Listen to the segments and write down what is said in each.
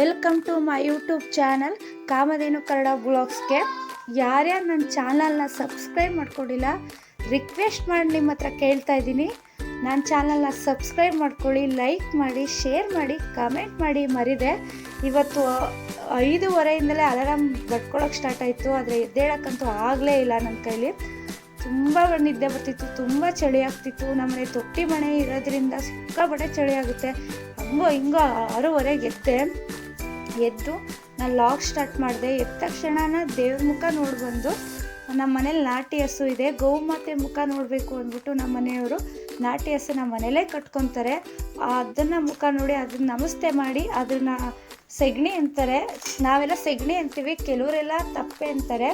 Welcome to my YouTube channel Kamadhenu Kannada ಬ್ಲಾಗ್ಸ್ಗೆ. ಯಾರ್ಯಾರು ನನ್ನ ಚಾನಲ್ನ ಸಬ್ಸ್ಕ್ರೈಬ್ ಮಾಡ್ಕೊಂಡಿಲ್ಲ, ರಿಕ್ವೆಸ್ಟ್ ಮಾಡಿ ನಿಮ್ಮ ಹತ್ರ ಕೇಳ್ತಾ ಇದ್ದೀನಿ. ನನ್ನ ಚಾನಲ್ನ ಸಬ್ಸ್ಕ್ರೈಬ್ ಮಾಡ್ಕೊಳ್ಳಿ, ಲೈಕ್ ಮಾಡಿ, ಶೇರ್ ಮಾಡಿ, ಕಮೆಂಟ್ ಮಾಡಿ ಮರಿದೆ. ಇವತ್ತು ಐದೂವರೆಯಿಂದಲೇ ಅಲಾರಾಮ್ ಬಡ್ಕೊಳಕ್ಕೆ ಸ್ಟಾರ್ಟ್ ಆಯಿತು. ಆದರೆ ಎದ್ದೇಳಕ್ಕಂತೂ ಆಗಲೇ ಇಲ್ಲ ನನ್ನ ಕೈಲಿ. ತುಂಬ ನಿದ್ದೆ ಬರ್ತಿತ್ತು, ತುಂಬ ಚಳಿ ಆಗ್ತಿತ್ತು. ನಮ್ಮನೆ ತೊಟ್ಟಿ ಮನೆ ಇರೋದ್ರಿಂದ ಸಿಕ್ಕಾಪಟ್ಟೆ ಚಳಿ ಆಗುತ್ತೆ. ಹಂಗೋ ಹಿಂಗೋ ಆರೂವರೆಗೆ ಎದ್ದೆ ಎದ್ದು ನಾನು ಲಾಗ್ ಸ್ಟಾರ್ಟ್ ಮಾಡಿದೆ. ಎದ್ದ ತಕ್ಷಣ ದೇವ್ರ ಮುಖ ನೋಡಿ ಬಂದು ನಮ್ಮ ಮನೇಲಿ ನಾಟಿ ಹಸು ಇದೆ, ಗೋಮಾತೆ ಮುಖ ನೋಡಬೇಕು ಅಂದ್ಬಿಟ್ಟು ನಮ್ಮ ಮನೆಯವರು ನಾಟಿ ಹಸು ನಮ್ಮ ಮನೇಲೇ ಕಟ್ಕೊತಾರೆ. ಅದನ್ನು ಮುಖ ನೋಡಿ ಅದನ್ನ ನಮಸ್ತೆ ಮಾಡಿ, ಅದನ್ನು ಸೆಗಣಿ ಅಂತಾರೆ. ನಾವೆಲ್ಲ ಸೆಗಣಿ ಅಂತೀವಿ, ಕೆಲವರೆಲ್ಲ ತಪ್ಪೆ ಅಂತಾರೆ.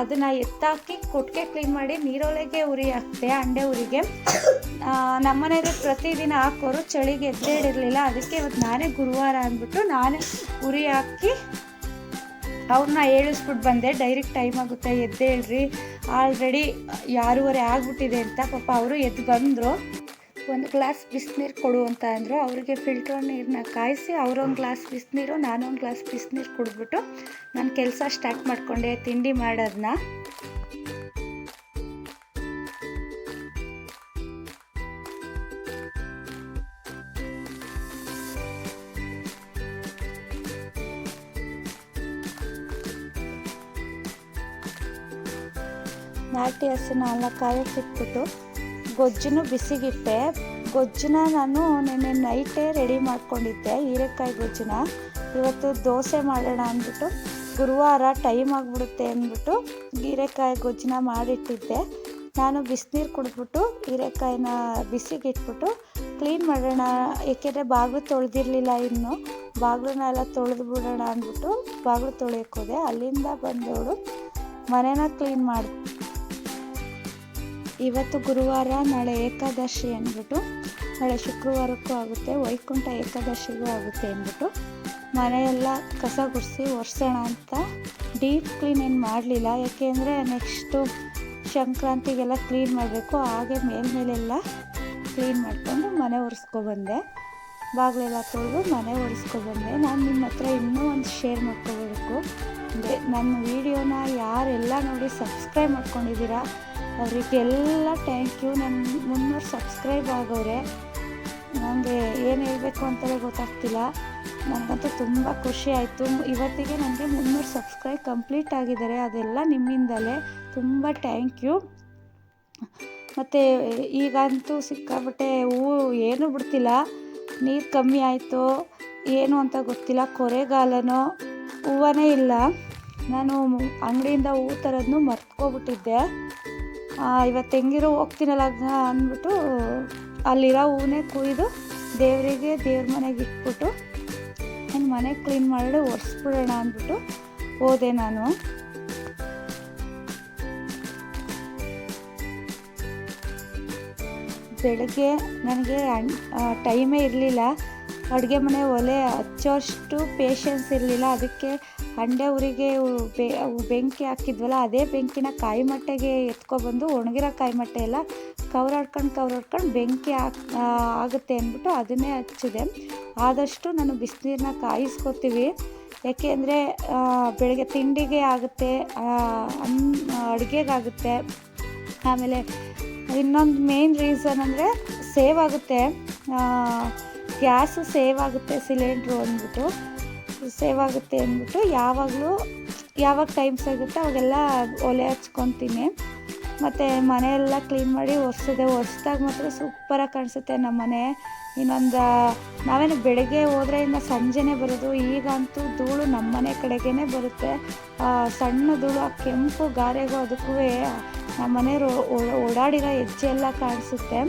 ಅದನ್ನು ಎತ್ತಾಕಿ ಕೊಟ್ಟಿಗೆ ಕ್ಲೀನ್ ಮಾಡಿ ನೀರೊಳಗೆ ಉರಿ ಹಾಕ್ತೆ ಅಂಡೆ ಉರಿಗೆ ನಮ್ಮನೇಲಿ ಪ್ರತಿದಿನ ಹಾಕೋರು ಚಳಿಗೆ ಎದ್ದೇಳಿರಲಿಲ್ಲ ಅದಕ್ಕೆ ಇವತ್ತು ನಾನೇ ಗುರುವಾರ ಅಂದ್ಬಿಟ್ಟು ನಾನೇ ಉರಿ ಹಾಕಿ ಅವ್ರನ್ನ ಏಳಿಸ್ಬಿಟ್ಟು ಬಂದೆ. ಡೈರೆಕ್ಟ್ ಟೈಮ್ ಆಗುತ್ತೆ ಎದ್ದೇಳ್ರಿ ಆಲ್ರೆಡಿ ಯಾರೂವರೆ ಆಗ್ಬಿಟ್ಟಿದೆ ಅಂತ ಪಾಪ ಅವರು ಎದ್ದು ಬಂದರು. ಒಂದು ಗ್ಲಾಸ್ ಬಿಸಿನೀರು ಕೊಡು ಅಂತ ಅಂದರು. ಅವರಿಗೆ ಫಿಲ್ಟರ್ ನೀರನ್ನ ಕಾಯಿಸಿ ಅವರೊಂದು ಗ್ಲಾಸ್ ಬಿಸಿನೀರು ನಾನೊಂದು ಗ್ಲಾಸ್ ಬಿಸಿನೀರು ಕುಡಿದ್ಬಿಟ್ಟು ನಾನು ಕೆಲಸ ಸ್ಟಾರ್ಟ್ ಮಾಡಿಕೊಂಡೆ ತಿಂಡಿ ಮಾಡೋದನ್ನ ನಾಟಿ ಹಸಿನ ಎಲ್ಲ ಇಟ್ಬಿಟ್ಟು ಗೊಜ್ಜನ್ನು ಬಿಸಿಗಿಟ್ಟೆ. ಗೊಜ್ಜನ್ನ ನಾನು ನಿನ್ನೆ ನೈಟೇ ರೆಡಿ ಮಾಡ್ಕೊಂಡಿದ್ದೆ, ಹೀರೆಕಾಯಿ ಗೊಜ್ಜನ ಇವತ್ತು ದೋಸೆ ಮಾಡೋಣ ಅಂದ್ಬಿಟ್ಟು, ಗುರುವಾರ ಟೈಮ್ ಆಗಿಬಿಡುತ್ತೆ ಅಂದ್ಬಿಟ್ಟು ಹೀರೆಕಾಯಿ ಗೊಜ್ಜನ ಮಾಡಿಟ್ಟಿದ್ದೆ. ನಾನು ಬಿಸಿನೀರು ಕುಡಿದ್ಬಿಟ್ಟು ಹೀರೆಕಾಯಿನ ಬಿಸಿಗಿಟ್ಬಿಟ್ಟು ಕ್ಲೀನ್ ಮಾಡೋಣ. ಏಕೆಂದರೆ ಬಾಗಿಲು ತೊಳೆದಿರಲಿಲ್ಲ ಇನ್ನು. ಬಾಗಿಲನ್ನೆಲ್ಲ ತೊಳೆದು ಬಿಡೋಣ ಅಂದ್ಬಿಟ್ಟು ಬಾಗಿಲು ತೊಳೆಯೋಕೆ ಹೋದೆ. ಅಲ್ಲಿಂದ ಬಂದವಳು ಮನೇನ ಕ್ಲೀನ್ ಮಾಡಿ ಇವತ್ತು ಗುರುವಾರ ನಾಳೆ ಏಕಾದಶಿ ಅಂದ್ಬಿಟ್ಟು ನಾಳೆ ಶುಕ್ರವಾರಕ್ಕೂ ಆಗುತ್ತೆ, ವೈಕುಂಠ ಏಕಾದಶಿಗೂ ಆಗುತ್ತೆ ಅಂದ್ಬಿಟ್ಟು ಮನೆಯೆಲ್ಲ ಕಸ ಗುಡಿಸಿ ಒರೆಸೋಣ ಅಂತ ಡೀಪ್ ಕ್ಲೀನ್ ಏನು ಮಾಡಲಿಲ್ಲ. ಯಾಕೆಂದರೆ ನೆಕ್ಸ್ಟು ಸಂಕ್ರಾಂತಿಗೆಲ್ಲ ಕ್ಲೀನ್ ಮಾಡಬೇಕು. ಹಾಗೆ ಮೇಲ್ಮೇಲೆಲ್ಲ ಕ್ಲೀನ್ ಮಾಡಿಕೊಂಡು ಮನೆ ಒರೆಸ್ಕೊಬಂದೆ ಬಾಗಿಲೆಲ್ಲ ತೊಳೆದು ಮನೆ ಒರೆಸ್ಕೊಬಂದೆ ನಾನು ನಿಮ್ಮ ಹತ್ರ ಇನ್ನೂ ಒಂದು ಶೇರ್ ಮಾಡ್ಕೋಬೇಕು. ಅಂದರೆ ನನ್ನ ವೀಡಿಯೋನ ಯಾರೆಲ್ಲ ನೋಡಿ ಸಬ್ಸ್ಕ್ರೈಬ್ ಮಾಡ್ಕೊಂಡಿದ್ದೀರಾ ಅವರಿಗೆಲ್ಲ ಥ್ಯಾಂಕ್ ಯು ನನ್ನ ಮುನ್ನೂರು ಸಬ್ಸ್ಕ್ರೈಬ್ ಆಗೋರೆ ನನಗೆ ಏನು ಹೇಳಬೇಕು ಅಂತಲೇ ಗೊತ್ತಾಗ್ತಿಲ್ಲ. ನನಗಂತೂ ತುಂಬ ಖುಷಿ ಆಯಿತು. ಇವತ್ತಿಗೆ ನನಗೆ ಮುನ್ನೂರು ಸಬ್ಸ್ಕ್ರೈಬ್ ಕಂಪ್ಲೀಟ್ ಆಗಿದ್ದಾರೆ. ಅದೆಲ್ಲ ನಿಮ್ಮಿಂದಲೇ. ತುಂಬ ಥ್ಯಾಂಕ್ ಯು ಮತ್ತು ಈಗಂತೂ ಸಿಕ್ಕಾಬಟ್ಟೆ ಹೂವು ಏನೂ ಬಿಡ್ತಿಲ್ಲ. ನೀರು ಕಮ್ಮಿ ಆಯಿತು. ಏನು ಅಂತ ಗೊತ್ತಿಲ್ಲ. ಕೊರೆಗಾಲನೋ ಹೂವನೇ ಇಲ್ಲ. ನಾನು ಅಂಗಡಿಯಿಂದ ಹೂವು ತರೋದನ್ನು ಮರ್ತ್ಕೊಬಿಟ್ಟಿದ್ದೆ. ಇವತ್ತು ಹೆಂಗಿರೋ ಹೋಗ್ತೀನಲ್ಲ ಅಂದ್ಬಿಟ್ಟು ಅಲ್ಲಿರೋ ಹೂವನ್ನೇ ಕುಯ್ದು ದೇವರಿಗೆ ದೇವ್ರ ಮನೆಗೆ ಇಟ್ಬಿಟ್ಟು ನಾನು ಮನೆ ಕ್ಲೀನ್ ಮಾಡಿ ಒರೆಸ್ಬಿಡೋಣ ಅಂದ್ಬಿಟ್ಟು ಹೋದೆ ನಾನು. ಬೆಳಗ್ಗೆ ನನಗೆ ಟೈಮೇ ಇರಲಿಲ್ಲ. ಅಡುಗೆ ಮನೆ ಒಲೆ ಹಚ್ಚೋಷ್ಟು ಪೇಷನ್ಸ್ ಇರಲಿಲ್ಲ. ಅದಕ್ಕೆ ಅಂಡೆ ಊರಿಗೆ ಬೆಂಕಿ ಹಾಕಿದ್ವಲ್ಲ, ಅದೇ ಬೆಂಕಿನ ಕಾಯಿ ಮಟ್ಟೆಗೆ ಎತ್ಕೊಬಂದು ಒಣಗಿರೋ ಕಾಯಿ ಮಟ್ಟೆ ಎಲ್ಲ ಕವರಾಡ್ಕೊಂಡು ಕವರಾಡ್ಕೊಂಡು ಬೆಂಕಿ ಹಾಕ್ ಆಗುತ್ತೆ ಅಂದ್ಬಿಟ್ಟು ಅದನ್ನೇ ಹಚ್ಚಿದೆ. ಆದಷ್ಟು ನಾನು ಬಿಸಿನೀರನ್ನ ಕಾಯಿಸ್ಕೊತೀವಿ. ಯಾಕೆಂದರೆ ಬೆಳಗ್ಗೆ ತಿಂಡಿಗೆ ಆಗುತ್ತೆ ಅನ್, ಅಡುಗೆಗಾಗುತ್ತೆ. ಆಮೇಲೆ ಇನ್ನೊಂದು ಮೇನ್ ರೀಸನ್ ಅಂದರೆ ಸೇವ್ ಆಗುತ್ತೆ. ಗ್ಯಾಸು ಸೇವ್ ಆಗುತ್ತೆ, ಸಿಲಿಂಡ್ರು ಅಂದ್ಬಿಟ್ಟು. ಸೇವ್ ಆಗುತ್ತೆ ಅಂದ್ಬಿಟ್ಟು ಯಾವಾಗಲೂ, ಯಾವಾಗ ಟೈಮ್ ಸಿಗುತ್ತೆ ಅವಾಗೆಲ್ಲ ಒಲೆ ಹಚ್ಕೊತೀನಿ. ಮತ್ತು ಮನೆಯೆಲ್ಲ ಕ್ಲೀನ್ ಮಾಡಿ ಒರೆಸಿದೆ. ಒರೆಸ್ದಾಗ ಮಾತ್ರ ಸೂಪರಾಗಿ ಕಾಣಿಸುತ್ತೆ ನಮ್ಮ ಮನೆ. ಇನ್ನೊಂದು, ನಾವೇನು ಬೆಳಗ್ಗೆ ಹೋದರೆ ಇನ್ನು ಸಂಜೆನೇ ಬರೋದು. ಈಗಂತೂ ಧೂಳು ನಮ್ಮ ಮನೆ ಕಡೆಗೇ ಬರುತ್ತೆ. ಸಣ್ಣ ಧೂಳು, ಆ ಕೆಂಪು ಗಾರೆಗೂ ಅದಕ್ಕೂ ನಮ್ಮ ಮನೆ ಓಡಾಡಿರೋ ಹೆಜ್ಜೆ ಎಲ್ಲ ಕಾಣಿಸುತ್ತೆ.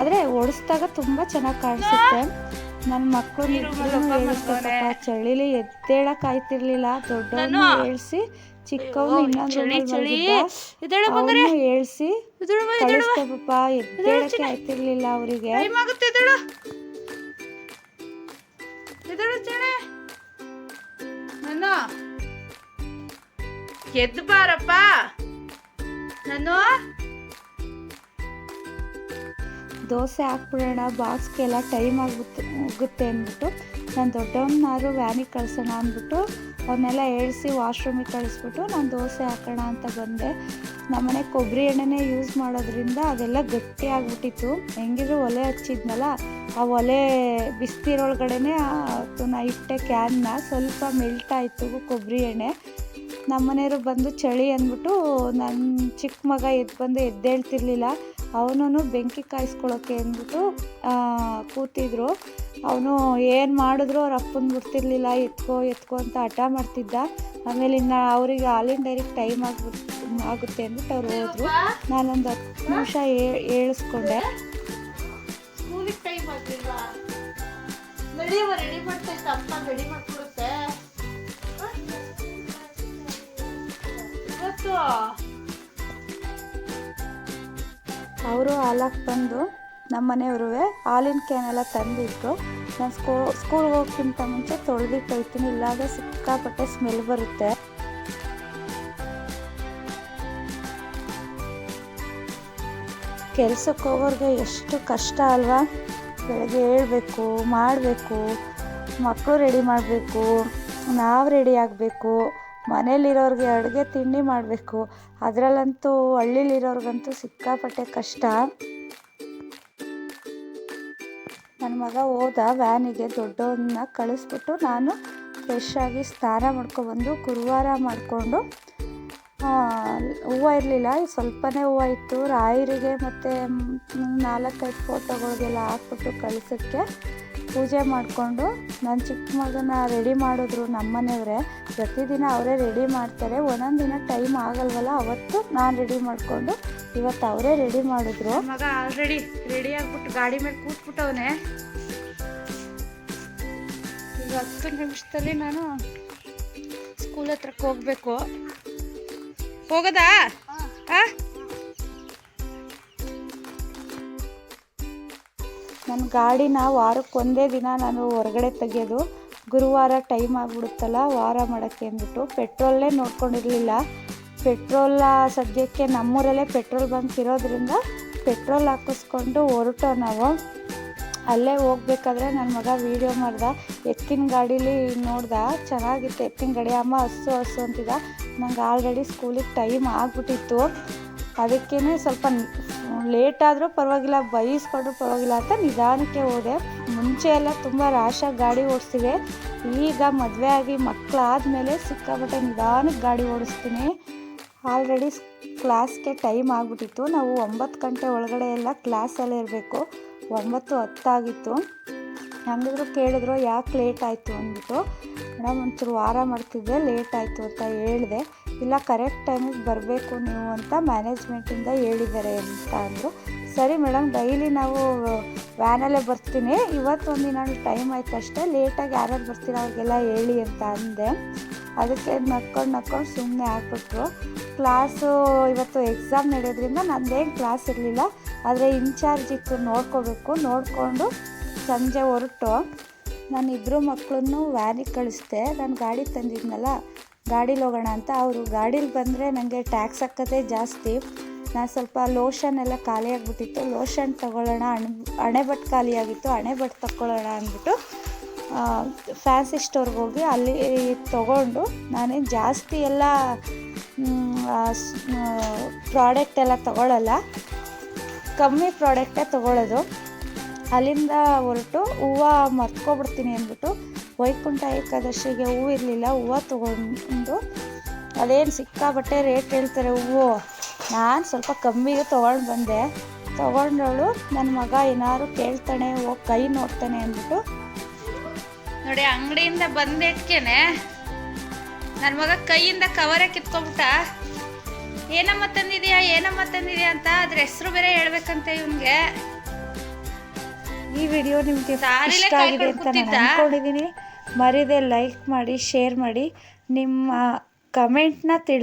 ಆದರೆ ಓಡಿಸ್ದಾಗ ತುಂಬ ಚೆನ್ನಾಗಿ ಕಾಣಿಸುತ್ತೆ. ನನ್ನ ಮಕ್ಕಳು ಚಳಿಲಿ ಎದ್ದೇಳಕ್ ಆಯ್ತಿರ್ಲಿಲ್ಲ ದೊಡ್ಡವನು ಹೇಳ್ಸಿ ಚಿಕ್ಕವನು ಇನ್ನೊಂದು ಹೇಳ್ಸಿ ಕಳಿಸ್ದೆ ಪಾಪ ಎದ್ದೇಳಕ್ಕೆ ಆಯ್ತಿರ್ಲಿಲ್ಲ ಅವರಿಗೆ. ಎದ್ದು ಬಾರಪ್ಪ. ನಾನು ದೋಸೆ ಹಾಕ್ಬಿಡೋಣ, ಬಾಕ್ಸ್ಗೆಲ್ಲ ಟೈಮ್ ಆಗುತ್ತೆ, ಹೋಗುತ್ತೆ ಅಂದ್ಬಿಟ್ಟು ನಾನು ದೊಡ್ಡವನ್ನಾರು ವ್ಯಾನಿಗೆ ಕಳಿಸೋಣ ಅಂದ್ಬಿಟ್ಟು ಅವನ್ನೆಲ್ಲ ಏಳಿಸಿ ವಾಶ್ರೂಮಿಗೆ ಕಳಿಸ್ಬಿಟ್ಟು ನಾನು ದೋಸೆ ಹಾಕೋಣ ಅಂತ ಬಂದೆ. ನಮ್ಮನೆ ಕೊಬ್ಬರಿ ಎಣ್ಣೆನೇ ಯೂಸ್ ಮಾಡೋದ್ರಿಂದ ಅದೆಲ್ಲ ಗಟ್ಟಿ ಆಗಿಬಿಟ್ಟಿತ್ತು. ಹೆಂಗಿದ್ರು ಒಲೆ ಹಚ್ಚಿದ್ನಲ್ಲ, ಆ ಒಲೆ ಬಿಸ್ತಿರೊಳಗಡೆನೆ ನಾ ಇಟ್ಟೆ ಕ್ಯಾನ್ನ ಸ್ವಲ್ಪ ಮೆಲ್ಟ್ ಆಯಿತು ಕೊಬ್ಬರಿ ಎಣ್ಣೆ. ನಮ್ಮನೆಯವರು ಬಂದು ಚಳಿ ಅಂದ್ಬಿಟ್ಟು ನನ್ನ ಚಿಕ್ಕ ಮಗ ಎದ್ದು ಬಂದು ಎದ್ದೇಳ್ತಿರ್ಲಿಲ್ಲ. ಅವನು ಬೆಂಕಿ ಕಾಯಿಸ್ಕೊಳ್ಳೋಕೆ ಅಂದ್ಬಿಟ್ಟು ಕೂತಿದ್ರು. ಅವನು ಏನು ಮಾಡಿದ್ರು ಅವ್ರ ಅಪ್ಪನ ಬಿಡ್ತಿರ್ಲಿಲ್ಲ ಎತ್ಕೋ ಎತ್ಕೋ ಅಂತ ಹಠ ಮಾಡ್ತಿದ್ದ. ಆಮೇಲೆ ಇನ್ನು ಅವರಿಗೆ ಹಾಲಿನ ಡೈರೆಕ್ಟ್ ಟೈಮ್ ಆಗ್ಬಿಟ್ಟು ಆಗುತ್ತೆ ಅಂದ್ಬಿಟ್ಟು ಅವ್ರು ಹೋದ್ರು. ನಾನೊಂದು ಹತ್ತು ನಿಮಿಷ ಏಳಿಸ್ಕೊಂಡೆ ರೆಡಿ ಅವರು ಹಾಲಕ್ಕೆ ಬಂದು ನಮ್ಮ ಹಾಲಿನ ಕ್ಯಾನೆಲ್ಲ ತಂದಿಟ್ಟು ನಾನು ಸ್ಕೂ ಸ್ಕೂಲ್ಗೆ ಹೋಗೋಕ್ಕಿಂತ ಮುಂಚೆ ತೊಳೆದಿಟ್ಟು ಹೋಗ್ತೀನಿ ಇಲ್ಲಾಂದರೆ ಸಿಕ್ಕಾಪಟ್ಟೆ ಸ್ಮೆಲ್ ಬರುತ್ತೆ. ಕೆಲ್ಸಕ್ಕೆ ಹೋಗೋರಿಗೆ ಎಷ್ಟು ಕಷ್ಟ ಅಲ್ವಾ? ಬೆಳಗ್ಗೆ ಹೇಳ್ಬೇಕು, ಮಾಡಬೇಕು, ಮಕ್ಕಳು ರೆಡಿ ಮಾಡಬೇಕು, ನಾವು ರೆಡಿ ಆಗಬೇಕು. ಮನೇಲಿರೋರಿಗೆ ಅಡುಗೆ ತಿಂಡಿ ಮಾಡಬೇಕು. ಅದರಲ್ಲಂತೂ ಹಳ್ಳಿಲಿರೋರ್ಗಂತೂ ಸಿಕ್ಕಾಪಟ್ಟೆ ಕಷ್ಟ. ನನ್ನ ಮಗ ಹೋದ ವ್ಯಾನಿಗೆ ದೊಡ್ಡವನ್ನ ಕಳಿಸ್ಬಿಟ್ಟು ನಾನು ಫ್ರೆಶ್ ಆಗಿ ಸ್ನಾನ ಮಾಡ್ಕೊಬಂದು ಗುರುವಾರ ಮಾಡಿಕೊಂಡು ಹೂವು ಇರಲಿಲ್ಲ. ಸ್ವಲ್ಪನೇ ಹೂವು ಇತ್ತು. ರಾಯರಿಗೆ ಮತ್ತು ನಾಲ್ಕೈದು ಫೋಟೋಗಳಿಗೆಲ್ಲ ಹಾಕ್ಬಿಟ್ಟು ಕಳ್ಸೋಕ್ಕೆ ಪೂಜೆ ಮಾಡಿಕೊಂಡು ನನ್ನ ಚಿಕ್ಕ ಮಗನ ರೆಡಿ ಮಾಡಿದ್ರು ನಮ್ಮನೆಯವರೇ ಪ್ರತಿದಿನ ಅವರೇ ರೆಡಿ ಮಾಡ್ತಾರೆ. ಒಂದೊಂದು ದಿನ ಟೈಮ್ ಆಗಲ್ವಲ್ಲ ಅವತ್ತು ನಾನು ರೆಡಿ ಮಾಡಿಕೊಂಡು ಇವತ್ತು ಅವರೇ ರೆಡಿ ಮಾಡಿದ್ರು. ಮಗ ಆಲ್ರೆಡಿ ರೆಡಿ ಆಗಿಬಿಟ್ಟು ಗಾಡಿ ಮೇಲೆ ಕೂತ್ಬಿಟ್ಟವನೆ. ಈಗ ಹತ್ತು ನಿಮಿಷದಲ್ಲಿ ನಾನು ಸ್ಕೂಲ್ ಹತ್ರಕ್ಕೆ ಹೋಗ್ಬೇಕು. ಹೋಗೋದಾ? ಆ? ನನ್ನ ಗಾಡಿನ ವಾರಕ್ಕೆ ಒಂದೇ ದಿನ ನಾನು ಹೊರಗಡೆ ತೆಗೆಯೋದು. ಗುರುವಾರ ಟೈಮ್ ಆಗಿಬಿಡುತ್ತಲ್ಲ, ವಾರ ಮಾಡೋಕ್ಕೆ ಅಂದ್ಬಿಟ್ಟು ಪೆಟ್ರೋಲ್ನೇ ನೋಡ್ಕೊಂಡಿರಲಿಲ್ಲ. ಪೆಟ್ರೋಲ ಸದ್ಯಕ್ಕೆ ನಮ್ಮೂರಲ್ಲೇ ಪೆಟ್ರೋಲ್ ಬಂಕ್ ಇರೋದ್ರಿಂದ ಪೆಟ್ರೋಲ್ ಹಾಕಿಸ್ಕೊಂಡು ಹೊರಟೋ ನಾವು. ಅಲ್ಲೇ ಹೋಗ್ಬೇಕಾದ್ರೆ ನನ್ನ ಮಗ ವೀಡಿಯೋ ಮಾಡ್ದ, ಎತ್ತಿನ ಗಾಡೀಲಿ ನೋಡ್ದ, ಚೆನ್ನಾಗಿತ್ತು, ಎತ್ತಿನ ಗಾಡಿ, ಅಮ್ಮ ಹಸು ಹಸು ಅಂತಿದ್ದ. ನಂಗೆ ಆಲ್ರೆಡಿ ಸ್ಕೂಲಿಗೆ ಟೈಮ್ ಆಗಿಬಿಟ್ಟಿತ್ತು. ಅದಕ್ಕೇ ಸ್ವಲ್ಪ ಲೇಟ್ ಆದರೂ ಪರವಾಗಿಲ್ಲ, ಬೈಸ್ಕೊಂಡ್ರೂ ಪರವಾಗಿಲ್ಲ ಅಂತ ನಿಧಾನಕ್ಕೆ ಹೋದೆ. ಮುಂಚೆ ಎಲ್ಲ ತುಂಬ ರಾಶಾಗಿ ಗಾಡಿ ಓಡಿಸ್ತೀವಿ ಈಗ ಮದುವೆ ಆಗಿ ಮಕ್ಕಳಾದಮೇಲೆ ಸಿಕ್ಕಾಪಟ್ಟೆ ನಿಧಾನಕ್ಕೆ ಗಾಡಿ ಓಡಿಸ್ತೀನಿ. ಆಲ್ರೆಡಿ ಕ್ಲಾಸ್ಗೆ ಟೈಮ್ ಆಗಿಬಿಟ್ಟಿತ್ತು. ನಾವು ಒಂಬತ್ತು ಗಂಟೆ ಒಳಗಡೆ ಎಲ್ಲ ಕ್ಲಾಸಲ್ಲೇ ಇರಬೇಕು. ಒಂಬತ್ತು ಹತ್ತಾಗಿತ್ತು. ಹಂಗಿದ್ರು ಕೇಳಿದ್ರು ಯಾಕೆ ಲೇಟ್ ಆಯಿತು ಅಂದ್ಬಿಟ್ಟು. ಮೇಡಮ್, ಒಂಚೂರು ವಾರ ಮಾಡ್ತಿದ್ದೆ ಲೇಟ್ ಆಯಿತು ಅಂತ ಹೇಳಿದೆ. ಇಲ್ಲ ಕರೆಕ್ಟ್ ಟೈಮಿಗೆ ಬರಬೇಕು ನೀವು ಅಂತ ಮ್ಯಾನೇಜ್ಮೆಂಟಿಂದ ಹೇಳಿದ್ದಾರೆ ಅಂತ ಅಂದರು. ಸರಿ ಮೇಡಮ್ ಡೈಲಿ ನಾವು ವ್ಯಾನಲ್ಲೇ ಬರ್ತೀನಿ. ಇವತ್ತು ಒಂದಿನ ಟೈಮ್ ಆಯ್ತು ಅಷ್ಟೇ. ಲೇಟಾಗಿ ಯಾರ್ಯಾರು ಬರ್ತೀರ ಅವ್ರಿಗೆಲ್ಲ ಹೇಳಿ ಅಂತ ಅಂದೆ. ಅದಕ್ಕೆ ನಕ್ಕೊಂಡು ನಕ್ಕೊಂಡು ಸುಮ್ಮನೆ ಹಾಕ್ಬಿಟ್ರು ಕ್ಲಾಸು ಇವತ್ತು ಎಕ್ಸಾಮ್ ನಡೆಯೋದ್ರಿಂದ ನಂದೇನು ಕ್ಲಾಸ್ ಇರಲಿಲ್ಲ. ಆದರೆ ಇನ್ಚಾರ್ಜ್ ಇತ್ತು, ನೋಡ್ಕೋಬೇಕು. ನೋಡಿಕೊಂಡು ಸಂಜೆ ಹೊರಟು. ನಾನು ಇಬ್ಬರು ಮಕ್ಕಳನ್ನು ವ್ಯಾನಿಗೆ ಕಳಿಸ್ದೆ. ನಾನು ಗಾಡಿ ತಂದಿದ್ನಲ್ಲ ಗಾಡೀಲಿ ಹೋಗೋಣ ಅಂತ. ಅವರು ಗಾಡೀಲಿ ಬಂದರೆ ನನಗೆ ಟ್ಯಾಕ್ಸ್ ಹಾಕೋದೇ ಜಾಸ್ತಿ. ನಾನು ಸ್ವಲ್ಪ ಲೋಷನ್ ಎಲ್ಲ ಖಾಲಿಯಾಗಿಬಿಟ್ಟಿತ್ತು ಲೋಷನ್ ತೊಗೊಳ್ಳೋಣ, ಹಣೆ ಬಟ್ ಖಾಲಿಯಾಗಿತ್ತು ಹಣೆಬಟ್ಟು ತಗೊಳ್ಳೋಣ ಅಂದ್ಬಿಟ್ಟು ಫ್ಯಾನ್ಸಿ ಸ್ಟೋರ್ಗೆ ಹೋಗಿ ಅಲ್ಲಿ ತೊಗೊಂಡು ನಾನೇನು ಜಾಸ್ತಿ ಎಲ್ಲ ಪ್ರಾಡಕ್ಟ್ ಎಲ್ಲ ತೊಗೊಳ್ಳಲ್ಲ ಕಮ್ಮಿ ಪ್ರಾಡಕ್ಟೇ ತೊಗೊಳ್ಳೋದು ಅಲ್ಲಿಂದ ಹೊರಟು ಹೂವು ಮರ್ತ್ಕೊಬಿಡ್ತೀನಿ ಅಂದ್ಬಿಟ್ಟು ವೈಕುಂಠ ಏಕಾದಶಿಗೆ ಹೂವು ಇರಲಿಲ್ಲ, ಹೂವು ತೊಗೊಂಡು ಅದೇನು ಸಿಕ್ಕಾಬಟ್ಟೆ ರೇಟ್ ಹೇಳ್ತಾರೆ ಹೂವು. ನಾನು ಸ್ವಲ್ಪ ಕಮ್ಮಿಗೆ ತೊಗೊಂಡು ಬಂದೆ. ತೊಗೊಂಡವಳು ನನ್ನ ಮಗ ಏನಾದ್ರು ಕೇಳ್ತಾನೆ ಹೋಗಿ ಕೈ ನೋಡ್ತಾನೆ ಅಂದ್ಬಿಟ್ಟು ನೋಡಿ, ಅಂಗಡಿಯಿಂದ ಬಂದೆಟ್ಕೆನೆ ನನ್ನ ಮಗ ಕೈಯಿಂದ ಕವರೇ ಕಿತ್ಕೊಂಬಿಟ್ಟ ಏನಮ್ಮ ತಂದಿದೆಯಾ ಏನಮ್ಮ ತಂದಿದೆಯಾ ಅಂತ ಅದ್ರ ಹೆಸರು ಬೇರೆ ಹೇಳ್ಬೇಕಂತೆ ಇವನ್ಗೆ. ಈ ವಿಡಿಯೋ ನಿಮಗೆ ಇಷ್ಟ ಆಗಿದೆ ಅಂತ ನಾನು? ಅಂದ್ಕೊಂಡಿದ್ದೀನಿ ಮರಿದೆ ಲೈಕ್ ಮಾಡಿ ಶೇರ್ ಮಾಡಿ. ನಿಮ್ಮ ಕಮೆಂಟ್ನ ತಿಳಿಸಿ.